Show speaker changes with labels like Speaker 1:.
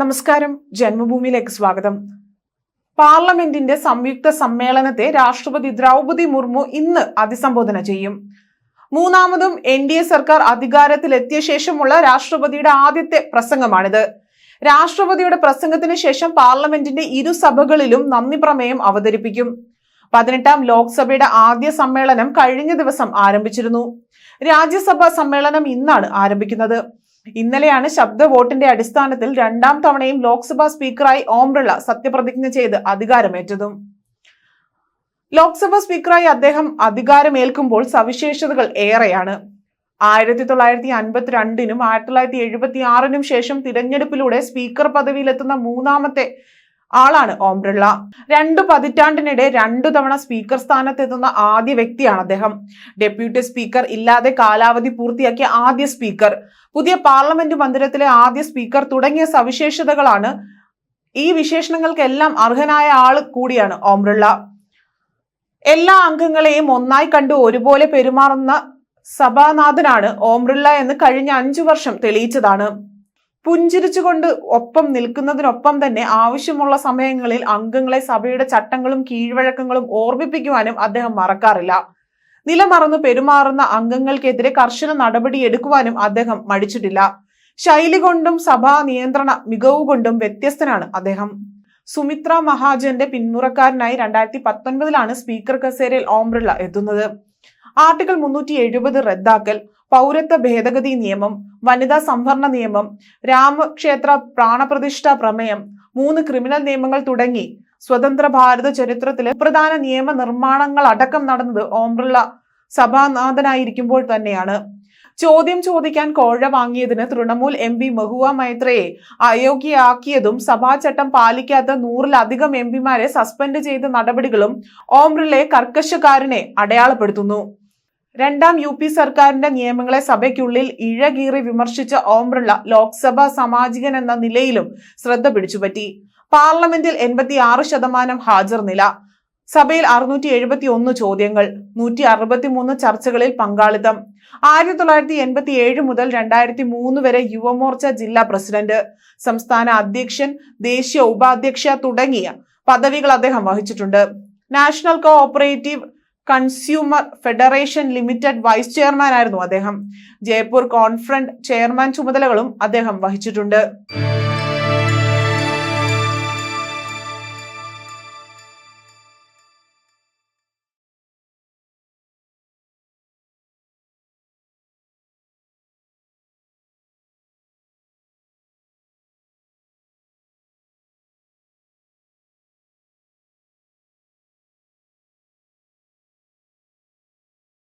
Speaker 1: നമസ്കാരം. ജന്മഭൂമിയിലേക്ക് സ്വാഗതം. പാർലമെന്റിന്റെ സംയുക്ത സമ്മേളനത്തെ രാഷ്ട്രപതി ദ്രൗപതി മുർമു ഇന്ന് അഭിസംബോധന ചെയ്യും. മൂന്നാമതും എൻ ഡി എ സർക്കാർ അധികാരത്തിലെത്തിയ ശേഷമുള്ള രാഷ്ട്രപതിയുടെ ആദ്യത്തെ പ്രസംഗമാണിത്. രാഷ്ട്രപതിയുടെ പ്രസംഗത്തിന് ശേഷം പാർലമെന്റിന്റെ ഇരു സഭകളിലും നന്ദി പ്രമേയം അവതരിപ്പിക്കും. പതിനെട്ടാം ലോക്സഭയുടെ ആദ്യ സമ്മേളനം കഴിഞ്ഞ ദിവസം ആരംഭിച്ചിരുന്നു. രാജ്യസഭാ സമ്മേളനം ഇന്നാണ് ആരംഭിക്കുന്നത്. ഇന്നലെയാണ് ശബ്ദ വോട്ടിന്റെ അടിസ്ഥാനത്തിൽ രണ്ടാം തവണയും ലോക്സഭാ സ്പീക്കറായി ഓം ബിർള സത്യപ്രതിജ്ഞ ചെയ്ത് അധികാരമേറ്റതും. ലോക്സഭാ സ്പീക്കറായി അദ്ദേഹം അധികാരമേൽക്കുമ്പോൾ സവിശേഷതകൾ ഏറെയാണ്. ആയിരത്തി തൊള്ളായിരത്തി അൻപത്തിരണ്ടിനും ആയിരത്തി തൊള്ളായിരത്തി എഴുപത്തി ആറിനും ശേഷം തിരഞ്ഞെടുപ്പിലൂടെ സ്പീക്കർ പദവിയിലെത്തുന്ന മൂന്നാമത്തെ ആളാണ് ഓം ബിർള. രണ്ടു പതിറ്റാണ്ടിനിടെ രണ്ടു തവണ സ്പീക്കർ സ്ഥാനത്തെത്തുന്ന ആദ്യ വ്യക്തിയാണ് അദ്ദേഹം. ഡെപ്യൂട്ടി സ്പീക്കർ ഇല്ലാതെ കാലാവധി പൂർത്തിയാക്കിയ ആദ്യ സ്പീക്കർ. പുതിയ പാർലമെന്റ് മന്ദിരത്തിലെ ആദ്യ സ്പീക്കർ തുടങ്ങിയ സവിശേഷതകളാണ് ഈ വിശേഷണങ്ങൾക്കെല്ലാം അർഹനായ ആൾ കൂടിയാണ് ഓം ബിർള. എല്ലാ അംഗങ്ങളെയും ഒന്നായി കണ്ട് ഒരുപോലെ പെരുമാറുന്ന സഭാനാഥനാണ് ഓം ബിർള എന്ന് കഴിഞ്ഞ അഞ്ചു വർഷം തെളിയിച്ചതാണ്. പുഞ്ചിരിച്ചുകൊണ്ട് ഒപ്പം നിൽക്കുന്നതിനൊപ്പം തന്നെ ആവശ്യമുള്ള സമയങ്ങളിൽ അംഗങ്ങളെ സഭയുടെ ചട്ടങ്ങളും കീഴ്വഴക്കങ്ങളും ഓർമ്മിപ്പിക്കുവാനും അദ്ദേഹം മറക്കാറില്ല. നിലമറന്ന് പെരുമാറുന്ന അംഗങ്ങൾക്കെതിരെ കർശന നടപടി എടുക്കുവാനും അദ്ദേഹം മടിച്ചിട്ടില്ല. ശൈലി കൊണ്ടും സഭാ നിയന്ത്രണ മികവ് കൊണ്ടും വ്യത്യസ്തനാണ് അദ്ദേഹം. സുമിത്ര മഹാജന്റെ പിന്മുറക്കാരനായി രണ്ടായിരത്തി പത്തൊൻപതിലാണ് സ്പീക്കർ കസേരയിൽ ഓംബ്രിള്ള എത്തുന്നത്. ആർട്ടിക്കിൾ മുന്നൂറ്റി എഴുപത് റദ്ദാക്കൽ പൗരത്വ ഭേദഗതി നിയമം വനിതാ സംവരണ നിയമം രാമക്ഷേത്ര പ്രാണപ്രതിഷ്ഠ പ്രമേയം മൂന്ന് ക്രിമിനൽ നിയമങ്ങൾ തുടങ്ങി. സ്വതന്ത്ര ഭാരത ചരിത്രത്തിലെ പ്രധാന നിയമ നിർമ്മാണങ്ങൾ അടക്കം നടന്നത് ഓം സഭാനാഥനായിരിക്കുമ്പോൾ തന്നെയാണ്. ചോദ്യം ചോദിക്കാൻ കോഴ വാങ്ങിയതിന് തൃണമൂൽ എം പി മഹുവ മൈത്രയെ അയോഗ്യയാക്കിയതും സഭാചട്ടം പാലിക്കാത്ത നൂറിലധികം എം പിമാരെ സസ്പെൻഡ് ചെയ്ത നടപടികളും ഓം കർക്കശക്കാരനെ അടയാളപ്പെടുത്തുന്നു. രണ്ടാം യു പി സർക്കാരിന്റെ നിയമങ്ങളെ സഭയ്ക്കുള്ളിൽ ഇഴകീറി വിമർശിച്ച ഓം ബിർള ലോക്സഭാ സാമാജികൻ എന്ന നിലയിലും ശ്രദ്ധ പിടിച്ചുപറ്റി പാർലമെന്റിൽ എൺപത്തി ആറ് ശതമാനം ഹാജർ നില. സഭയിൽ അറുന്നൂറ്റി എഴുപത്തി ഒന്ന് ചോദ്യങ്ങൾ നൂറ്റി അറുപത്തി മൂന്ന് ചർച്ചകളിൽ പങ്കാളിത്തം. ആയിരത്തി തൊള്ളായിരത്തി എൺപത്തി ഏഴ് മുതൽ രണ്ടായിരത്തി മൂന്ന് വരെ യുവമോർച്ച ജില്ലാ പ്രസിഡന്റ് സംസ്ഥാന അധ്യക്ഷൻ ദേശീയ ഉപാധ്യക്ഷ തുടങ്ങിയ പദവികൾ അദ്ദേഹം വഹിച്ചിട്ടുണ്ട്. National cooperative consumer federation limited vice chairman ആയിരുന്നു അദ്ദേഹം. ജയ്പൂർ കോൺഫറൻസ് ചെയർമാൻ ചുമതലകളും അദ്ദേഹം വഹിച്ചിട്ടുണ്ട്.